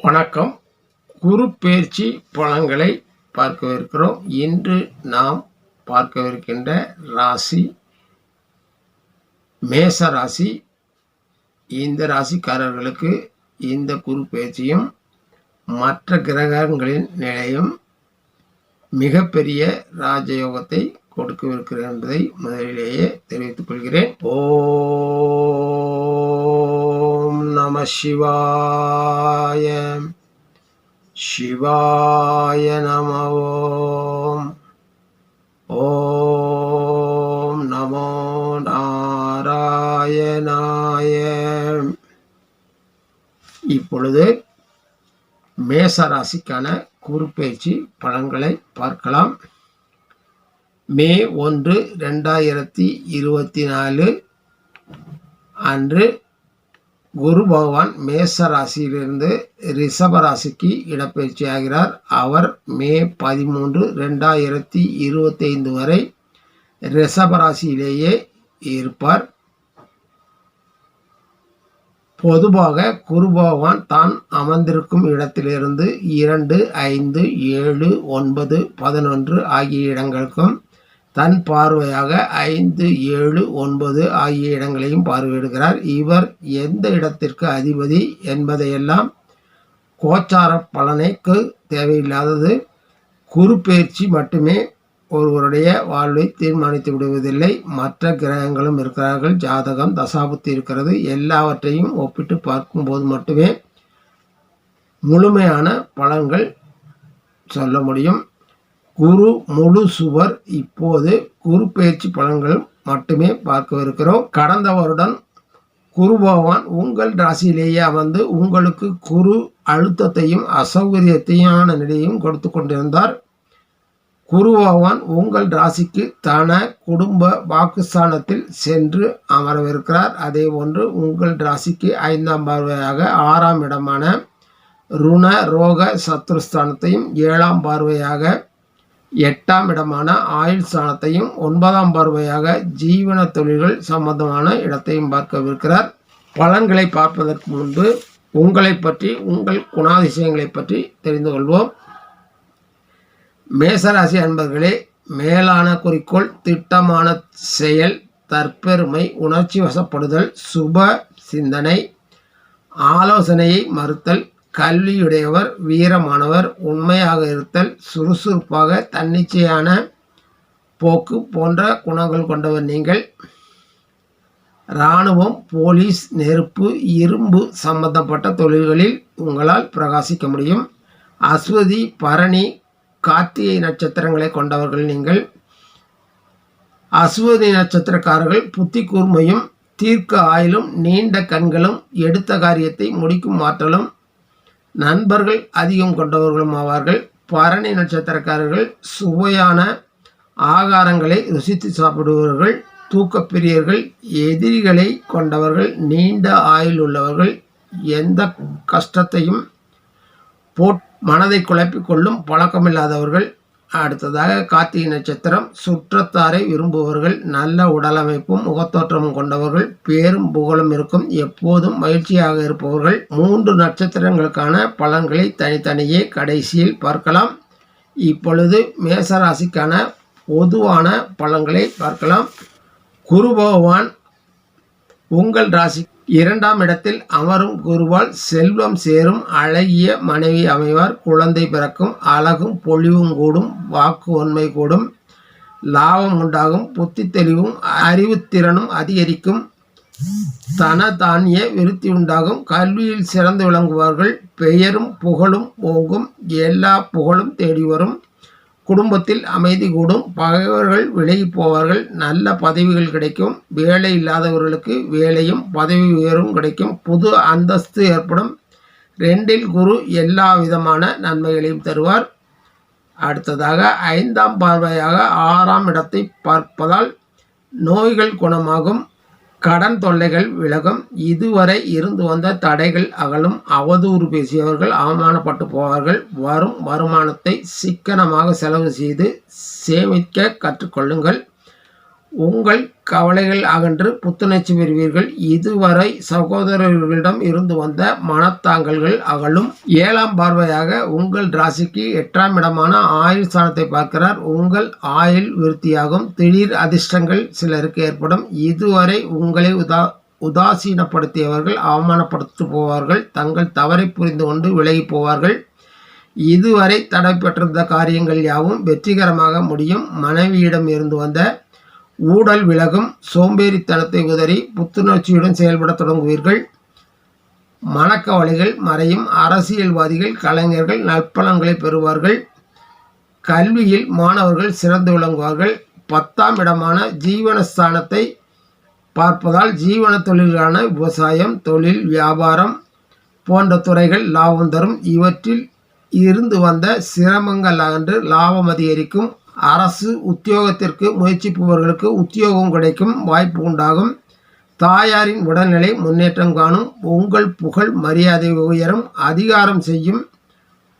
வணக்கம். குரு பயிற்சி பலன்களை பார்க்கவிருக்கிறோம். இன்று நாம் பார்க்கவிருக்கின்ற ராசி மேச ராசி. இந்த ராசிக்காரர்களுக்கு இந்த குரு பயிற்சியும் மற்ற கிரகங்களின் நிலையும் மிகப்பெரிய ராஜயோகத்தை கொடுக்கவிருக்கிறேன் என்பதை முதலிலேயே தெரிவித்துக் கொள்கிறேன். ஓ நம சிவாய சிவாய நம ஓம் ஓம் நமோ நாராயணாய இப்பொழுது மேச ராசிக்கான குறுப்பெயர்ச்சி பலன்களை பார்க்கலாம். மே ஒன்று ரெண்டாயிரத்தி இருபத்தி நாலு அன்று குரு பகவான் மேச ராசியிலிருந்து ரிஷப ராசிக்கு இடப்பெயர்ச்சி ஆகிறார் அவர் மே பதிமூன்று ரெண்டாயிரத்தி இருபத்தைந்து வரை ரிஷப ராசியிலேயே இருப்பார். பொதுவாக குரு பகவான் தான் அமர்ந்திருக்கும் இடத்திலிருந்து இரண்டு ஐந்து ஏழு ஒன்பது பதினொன்று ஆகிய இடங்களுக்கும் தன் பார்வையாக ஐந்து ஏழு ஒன்பது ஆகிய இடங்களையும் பார்வையிடுகிறார். இவர் எந்த இடத்திற்கு அதிபதி என்பதையெல்லாம் கோச்சார பலனைக்கு தேவையில்லாதது. குறுப்பெயர்ச்சி மட்டுமே ஒருவருடைய வாழ்வை தீர்மானித்து விடுவதில்லை. மற்ற கிரகங்களும் இருக்கிறார்கள். ஜாதகம் தசாபுத்தி இருக்கிறது. எல்லாவற்றையும் ஒப்பிட்டு பார்க்கும்போது மட்டுமே முழுமையான பலன்கள் சொல்ல முடியும். குரு முழு சுவர். இப்போது குரு பயிற்சி பலன்கள் மட்டுமே பார்க்கவிருக்கிறோம். கடந்த வருடம் குரு பகவான் உங்கள் ராசியிலேயே அமர்ந்து உங்களுக்கு குரு அழுத்தத்தையும் அசௌகரியத்தையான நிலையும் கொடுத்து கொண்டிருந்தார். குரு பகவான் உங்கள் ராசிக்கு தன குடும்ப வாக்குஸ்தானத்தில் சென்று அமரவிருக்கிறார். அதே போன்று உங்கள் ராசிக்கு ஐந்தாம் பார்வையாக ஆறாம் இடமான ருண ரோக சத்ருஸ்தானத்தையும் ஏழாம் பார்வையாக எட்டாம் இடமான ஆயுள் ஸ்தானத்தையும் ஒன்பதாம் பார்வையாக ஜீவன தொழில்கள் சம்பந்தமான இடத்தையும் பார்க்கவிருக்கிறார். பலன்களை பார்ப்பதற்கு முன்பு உங்களை பற்றி உங்கள் குணாதிசயங்களை பற்றி தெரிந்து கொள்வோம். மேசராசி அன்பர்களே மேலான குறிக்கோள் திட்டமான செயல் தற்பெருமை உணர்ச்சி வசப்படுதல் சுப சிந்தனை ஆலோசனையை மறுத்தல் கல்வியுடையவர் வீரமானவர் உண்மையாக இருத்தல் சுறுசுறுப்பாக தன்னிச்சையான போக்கு போன்ற குணங்கள் கொண்டவர் நீங்கள். இராணுவம் போலீஸ் நெருப்பு இரும்பு சம்பந்தப்பட்ட தொழில்களில் உங்களால் பிரகாசிக்க முடியும். அஸ்வதி பரணி கார்த்திகை நட்சத்திரங்களை கொண்டவர்கள் நீங்கள். அஸ்வதி நட்சத்திரக்காரர்கள் புத்தி கூர்மையும் தீர்க்க ஆயிலும் நீண்ட கண்களும் எடுத்த காரியத்தை முடிக்கும் ஆற்றலும் நண்பர்கள் அதிகம் கொண்டவர்களும் ஆவார்கள். பரணி நட்சத்திரக்காரர்கள் சுவையான ஆகாரங்களை ருசித்து சாப்பிடுபவர்கள் தூக்கப்பிரியர்கள் எதிரிகளை கொண்டவர்கள் நீண்ட ஆயுள் உள்ளவர்கள் எந்த கஷ்டத்தையும் போட் மனதை குழப்பிக்கொள்ளும் பழக்கமில்லாதவர்கள் அடுத்ததாக கார்த்திகை நட்சத்திரம் சுற்றத்தாரை விரும்புபவர்கள் நல்ல உடலமைப்பும் முகத்தோற்றமும் கொண்டவர்கள் பேரும் புகழும் இருக்கும் எப்போதும் மகிழ்ச்சியாக இருப்பவர்கள். மூன்று நட்சத்திரங்களுக்கான பலன்களை தனித்தனியே கடைசியில் பார்க்கலாம். இப்பொழுது மேசராசிக்கான பொதுவான பலன்களை பார்க்கலாம். குரு பகவான் உங்கள் ராசி இரண்டாம் இடத்தில் அமரும் குருவால் செல்வம் சேரும் அழகிய மனைவி அமைவார். குழந்தை பிறக்கும் அழகும் பொழிவும் கூடும் வாக்கு உண்மை கூடும் லாபம் உண்டாகும் புத்தி தெளிவும் அறிவுத்திறனும் அதிகரிக்கும். தன தானிய விருத்தி உண்டாகும். கல்வியில் சிறந்து விளங்குவார்கள். பெயரும் புகழும் ஓங்கும். எல்லா புகழும் தேடி வரும். குடும்பத்தில் அமைதி கூடும். பகைவர்கள் விலகி போவார்கள். நல்ல பதவிகள் கிடைக்கும். வேலை இல்லாதவர்களுக்கு வேலையும் பதவி உயர்வும் கிடைக்கும். புது அந்தஸ்து ஏற்படும். ரெண்டில் குரு எல்லா விதமான நன்மைகளையும் தருவார். அடுத்ததாக ஐந்தாம் பார்வையாக ஆறாம் இடத்தை பார்ப்பதால் நோய்கள் குணமாகும். கடன் தொல்லைகள் விலகும். இதுவரை இருந்து வந்த தடைகள் அகலும். அவதூறு பேசியவர்கள் அவமானப்பட்டு போவார்கள். வரும் வருமானத்தை சிக்கனமாக செலவு செய்து சேமிக்க கற்றுக்கொள்ளுங்கள். உங்கள் கவலைகள் அகன்று புத்துணர்ச்சி பெறுவீர்கள். இதுவரை சகோதரர்களிடம் இருந்து வந்த மனத்தாங்கல்கள் அகலும். ஏழாம் பார்வையாக உங்கள் ராசிக்கு எட்டாம் இடமான ஆயுள் ஸ்தானத்தை பார்க்கிறார். உங்கள் ஆயுள் விருத்தியாகும். திடீர் அதிர்ஷ்டங்கள் சிலருக்கு ஏற்படும். இதுவரை உங்களை உதா உதாசீனப்படுத்தியவர்கள் அவமானப்படுத்தி போவார்கள். தங்கள் தவறை புரிந்து கொண்டு விலகி போவார்கள். இதுவரை தடைப்பட்டிருந்த காரியங்கள் யாவும் வெற்றிகரமாக முடியும். மனைவியிடம் இருந்து வந்த ஊடல் விலகும் சோம்பேறித்தனத்தை உதறி புத்துணர்ச்சியுடன் செயல்பட தொடங்குவீர்கள். மனக்கவலைகள் மறையும். அரசியல்வாதிகள் கலைஞர்கள் நற்பலன்களை பெறுவார்கள். கல்வியில் மாணவர்கள் சிறந்து விளங்குவார்கள். பத்தாம் இடமான ஜீவனஸ்தானத்தை பார்ப்பதால் ஜீவன தொழிலான விவசாயம் தொழில் வியாபாரம் போன்ற துறைகள் லாபம் தரும். இவற்றில் இருந்து வந்த சிரமங்கள் அகன்று லாபம் அதிகரிக்கும். அரசு உத்தியோகத்திற்கு முயற்சிப்பவர்களுக்கு உத்தியோகம் கிடைக்கும் வாய்ப்பு உண்டாகும். தாயாரின் உடல்நிலை முன்னேற்றம் காணும். உங்கள் புகழ் மரியாதை உயரும் அதிகாரம் செய்யும்.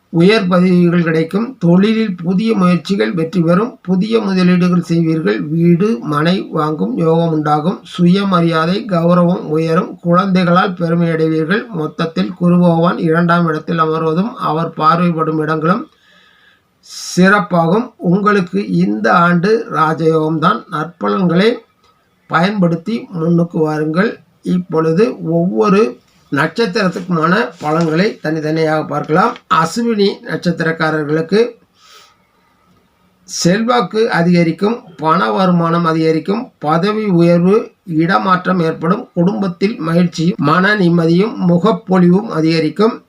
உயர் பதவிகள் கிடைக்கும். தொழிலில் புதிய முயற்சிகள் வெற்றி பெறும். புதிய முதலீடுகள் செய்வீர்கள். வீடு மனை வாங்கும் யோகம் உண்டாகும். சுயமரியாதை கௌரவம் உயரும் குழந்தைகளால் பெருமை அடைவீர்கள். மொத்தத்தில் குருபகவான் இரண்டாம் இடத்தில் அமர்வதும் அவர் பார்வைப்படும் இடங்களும் சிறப்பாகும். உங்களுக்கு இந்த ஆண்டு ராஜயோகம்தான். நற்பலன்களை பயன்படுத்தி முன்னுக்கு வாருங்கள். இப்பொழுது ஒவ்வொரு நட்சத்திரத்துக்குமான பலன்களை தனித்தனியாக பார்க்கலாம். அசுவினி நட்சத்திரக்காரர்களுக்கு செல்வாக்கு அதிகரிக்கும் பண வருமானம் அதிகரிக்கும் பதவி உயர்வு இடமாற்றம் ஏற்படும் குடும்பத்தில் மகிழ்ச்சியும் மன நிம்மதியும் முகப்பொழிவும் அதிகரிக்கும்.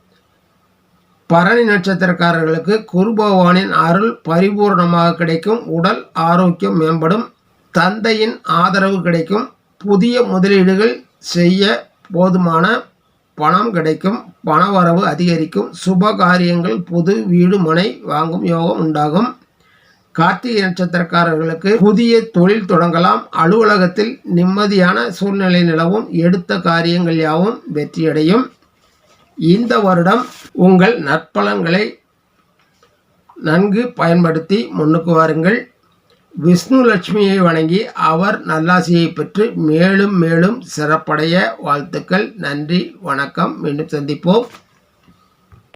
பரணி நட்சத்திரக்காரர்களுக்கு குரு பகவானின் அருள் பரிபூர்ணமாக கிடைக்கும் உடல் ஆரோக்கியம் மேம்படும் தந்தையின் ஆதரவு கிடைக்கும் புதிய முதலீடுகள் செய்ய போதுமான பணம் கிடைக்கும் பணவரவு அதிகரிக்கும் சுப காரியங்கள் புது வீடு மனை வாங்கும் யோகம் உண்டாகும். கார்த்திகை நட்சத்திரக்காரர்களுக்கு புதிய தொழில் தொடங்கலாம். அலுவலகத்தில் நிம்மதியான சூழ்நிலை நிலவும் எடுத்த காரியங்கள் யாவும் வெற்றியடையும். இந்த வருடம் உங்கள் நற்பலன்களை நன்கு பயன்படுத்தி முன்னுக்கு வாருங்கள். விஷ்ணு லட்சுமியை வணங்கி அவர் நல்லாசியை பெற்று மேலும் மேலும் சிறப்படைய வாழ்த்துக்கள். நன்றி வணக்கம். மீண்டும் சந்திப்போம்.